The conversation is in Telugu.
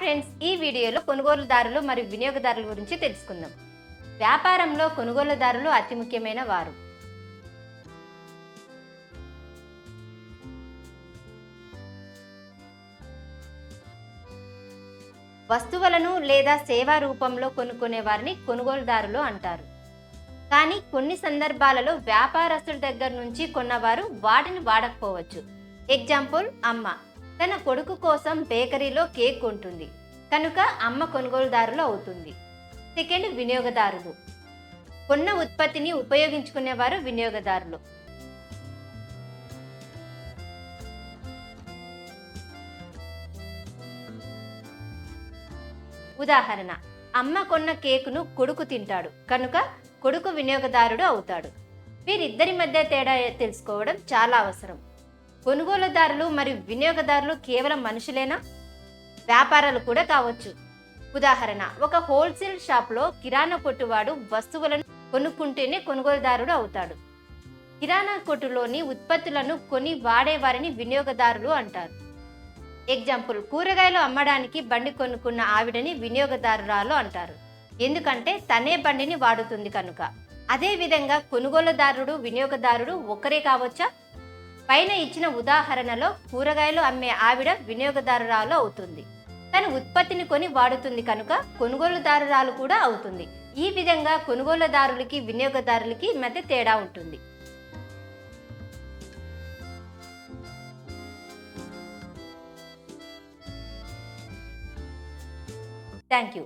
ఫ్రెండ్స్ ఈ వీడియోలో కొనుగోలుదారులు మరియు వినియోగదారుల గురించి తెలుసుకుందాం. వ్యాపారంలో కొనుగోలుదారులు అతి ముఖ్యమైన వారు. వస్తువులను లేదా సేవా రూపంలో కొనుక్కునే వారిని కొనుగోలుదారులు అంటారు. కానీ కొన్ని సందర్భాలలో వ్యాపారస్తుల దగ్గర నుంచి కొన్నవారు వాటిని వాడకపోవచ్చు. ఎగ్జాంపుల్ అమ్మ. తన కొడుకు కోసం బేకరీలో కేక్ కొంటుంది. కనుక అమ్మ కొనుగోలుదారులు అవుతుంది. సెకండ్ వినియోగదారులు. కొన్న ఉత్పత్తిని ఉపయోగించుకునేవారు వినియోగదారులు. ఉదాహరణ. అమ్మ కొన్న కేకును కొడుకు తింటాడు. కనుక కొడుకు వినియోగదారుడు అవుతాడు. వీరిద్దరి మధ్య తేడా తెలుసుకోవడం చాలా అవసరం. కొనుగోలుదారులు మరియు వినియోగదారులు కేవలం మనుషులేనా? వ్యాపారాలు కూడా కావచ్చు. ఉదాహరణ ఒక హోల్సేల్ షాప్లో కిరాణా కొట్టువాడు వస్తువులను కొనుక్కుంటేనే కొనుగోలుదారుడు అవుతాడు. కిరాణా కొట్టులోని ఉత్పత్తులను కొని వాడేవారిని వినియోగదారులు అంటారు. ఎగ్జాంపుల్ కూరగాయలు అమ్మడానికి బండి కొనుక్కున్న ఆవిడని వినియోగదారురాలు అంటారు. ఎందుకంటే తనే బండిని వాడుతుంది కనుక. అదేవిధంగా కొనుగోలుదారుడు వినియోగదారుడు ఒకరే కావచ్చా? పైన ఇచ్చిన ఉదాహరణలో కూరగాయలు అమ్మే ఆవిడ వినియోగదారురాలు అవుతుంది. తన ఉత్పత్తిని కొని వాడుతుంది కనుక కొనుగోలుదారురాలు కూడా అవుతుంది. ఈ విధంగా కొనుగోలుదారులకి వినియోగదారులకి మధ్య తేడా ఉంటుంది. Thank you